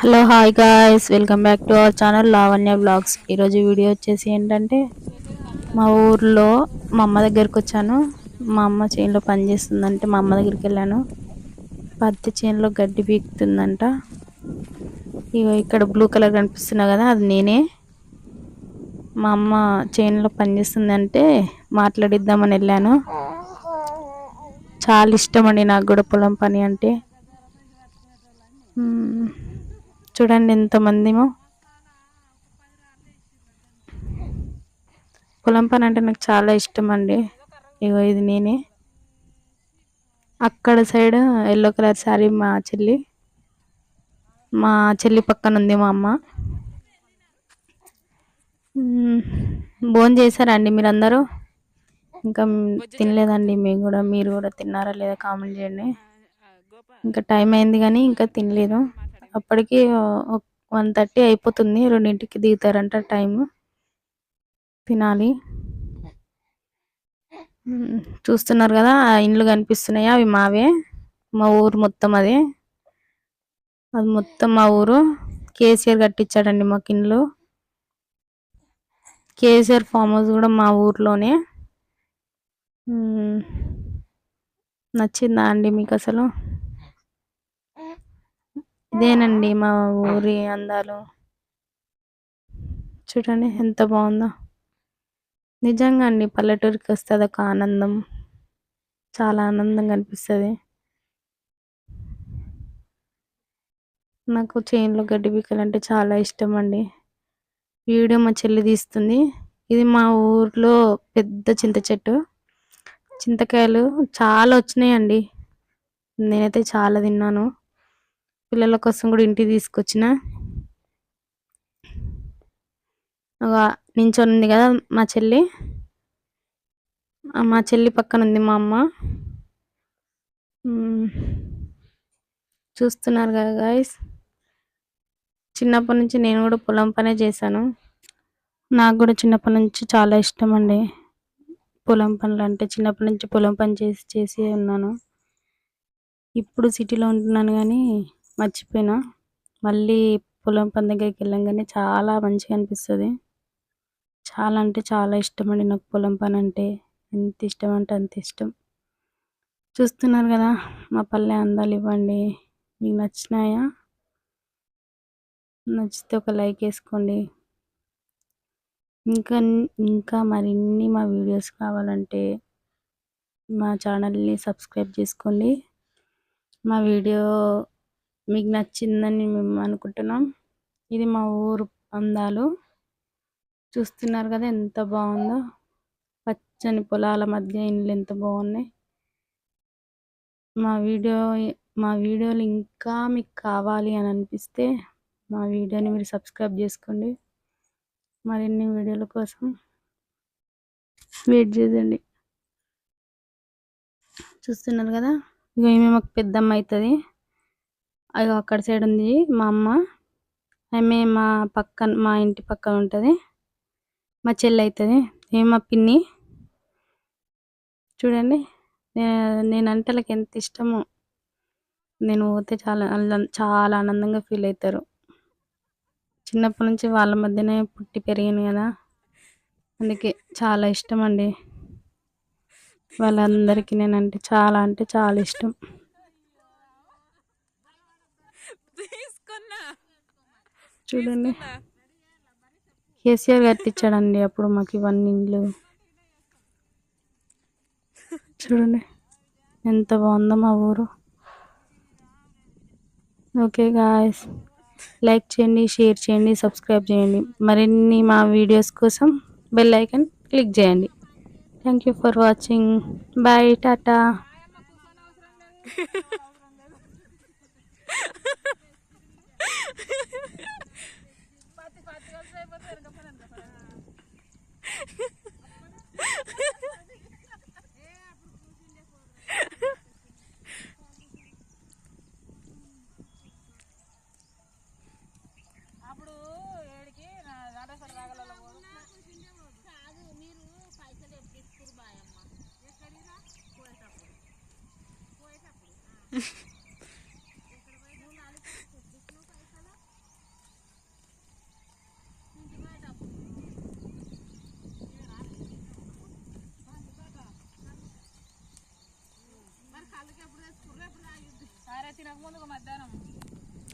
Hello hi guys. Welcome back to our channel Lavanya blogs. ఈరోజు video వచ్చేసి ఏంటంటే మా ఊర్లో మా అమ్మ దగ్గరికి వచ్చాను. మా అమ్మ చేనులో పని చేస్తుందంటే మా అమ్మ దగ్గరికి వెళ్ళాను. పత్తి చేనులో గడ్డి పీకుతుందంట. ఇగో ఇక్కడ బ్లూ కలర్ కనిపిస్తున్నా కదా అది నేనే. మా అమ్మ చేనులో పని చేస్తుందంటే మాట్లాడిద్దామని వెళ్ళాను. చాలా ఇష్టం అండి నాకు కూడా పొలం పని అంటే. చూడండి ఎంతమందిమో. పొలం పని అంటే నాకు చాలా ఇష్టం అండి ఇగో ఇది నేనే. అక్కడ సైడ్ ఎల్లో కలర్ శారీ మా చెల్లి. మా చెల్లి పక్కన ఉంది మా అమ్మ. భోజనం చేశారా అండి మీరందరూ? ఇంకా తినలేదండి మేము కూడా. మీరు కూడా తిన్నారా లేదా కామెంట్ చేయండి. ఇంకా టైం అయింది కానీ ఇంకా తినలేదు. అప్పటికి వన్ థర్టీ అయిపోతుంది. రెండింటికి దిగుతారంట టైం తినాలి. చూస్తున్నారు కదా ఆ ఇండ్లు కనిపిస్తున్నాయి. అవి మావే. మా ఊరు మొత్తం అదే. అది మొత్తం మా ఊరు. కేసీఆర్ కట్టించాడండి మాకు ఇండ్లు. కేసీఆర్ ఫామ్ హౌస్ కూడా మా ఊర్లోనే. నచ్చిందా అండి మీకు అసలు? ఇదేనండి మా ఊరి అందాలు. చూడండి ఎంత బాగుందో. నిజంగా అండి పల్లెటూరికి వస్తే అదొక ఆనందం. చాలా ఆనందంగా అనిపిస్తుంది నాకు చేనులో గడ్డి పీకాలంటే చాలా ఇష్టం అండి. వీడియో మా చెల్లి తీస్తుంది. ఇది మా ఊర్లో పెద్ద చింత చెట్టు. చింతకాయలు చాలా వచ్చినాయండి. నేనైతే చాలా తిన్నాను. పిల్లల కోసం కూడా ఇంటికి తీసుకొచ్చిన. ఒక నించొని ఉంది కదా మా చెల్లి. మా చెల్లి పక్కన ఉంది మా అమ్మ. చూస్తున్నారు కదా గాయస్ చిన్నప్పటి నుంచి నేను కూడా పొలం పనే చేశాను. నాకు కూడా చిన్నప్పటి నుంచి చాలా ఇష్టం అండి పొలం పనులు అంటే. చిన్నప్పటి నుంచి పొలం పని చేసి చేసి ఉన్నాను. ఇప్పుడు సిటీలో ఉంటున్నాను కానీ మర్చిపోయినా. మళ్ళీ పొలం పని దగ్గరికి వెళ్ళంగానే చాలా మంచిగా అనిపిస్తుంది. చాలా అంటే చాలా ఇష్టం అండి నాకు పొలం పని అంటే. ఎంత ఇష్టం అంటే అంత ఇష్టం. చూస్తున్నారు కదా మా పల్లె అందాలు ఇవ్వండి. మీకు నచ్చినాయా? నచ్చితే ఒక లైక్ వేసుకోండి. ఇంకా ఇంకా మరిన్ని మా వీడియోస్ కావాలంటే మా ఛానల్ని సబ్స్క్రైబ్ చేసుకోండి. మా వీడియో మీకు నచ్చిందని మేము అనుకుంటున్నాం. ఇది మా ఊరు అందాలు. చూస్తున్నారు కదా ఎంత బాగుందో. పచ్చని పొలాల మధ్య ఇండ్లు ఎంత బాగున్నాయి. మా వీడియో మా వీడియోలు ఇంకా మీకు కావాలి అని అనిపిస్తే మా వీడియోని మీరు సబ్స్క్రైబ్ చేసుకోండి. మరిన్ని వీడియోల కోసం వెయిట్ చేయండి. చూస్తున్నారు కదా? ఇక ఈమె మాకు పెద్దమ్మ అవుతుంది. అది అక్కడ సైడ్ ఉంది మా అమ్మ. ఆమె మా పక్కన మా ఇంటి పక్కన ఉంటుంది. మా చెల్లి అవుతుంది ఏం మా పిన్ని? చూడండి. నేను నేనంటే వాళ్ళకి ఎంత ఇష్టమో. నేను పోతే చాలా చాలా ఆనందంగా ఫీల్ అవుతారు చిన్నప్పటి నుంచి వాళ్ళ మధ్యనే పుట్టి పెరిగాను కదా. అందుకే చాలా ఇష్టం అండి. వాళ్ళందరికీ నేనంటే చాలా అంటే చాలా ఇష్టం. తీసుకున్నా. చూడండి. కేసీఆర్ కట్టించాడండి అప్పుడు మాకు ఇవన్నీ ఇండ్లు చూడండి. ఎంత బాగుందో మా ఊరు. ఓకే గాయస్ లైక్ చేయండి షేర్ చేయండి సబ్స్క్రైబ్ చేయండి. మరిన్ని మా వీడియోస్ కోసం బెల్ ఐకన్ క్లిక్ చేయండి. Thank you for watching bye tata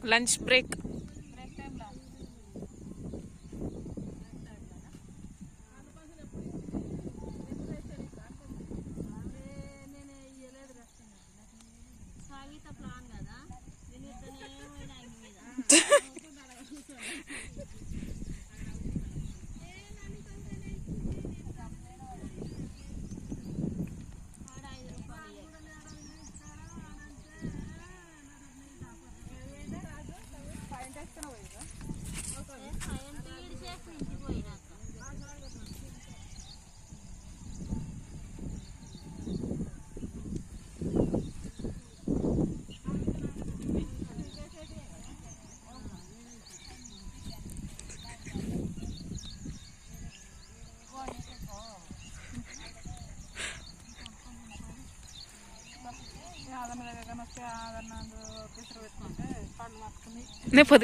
lunch break. నేను పొద్దు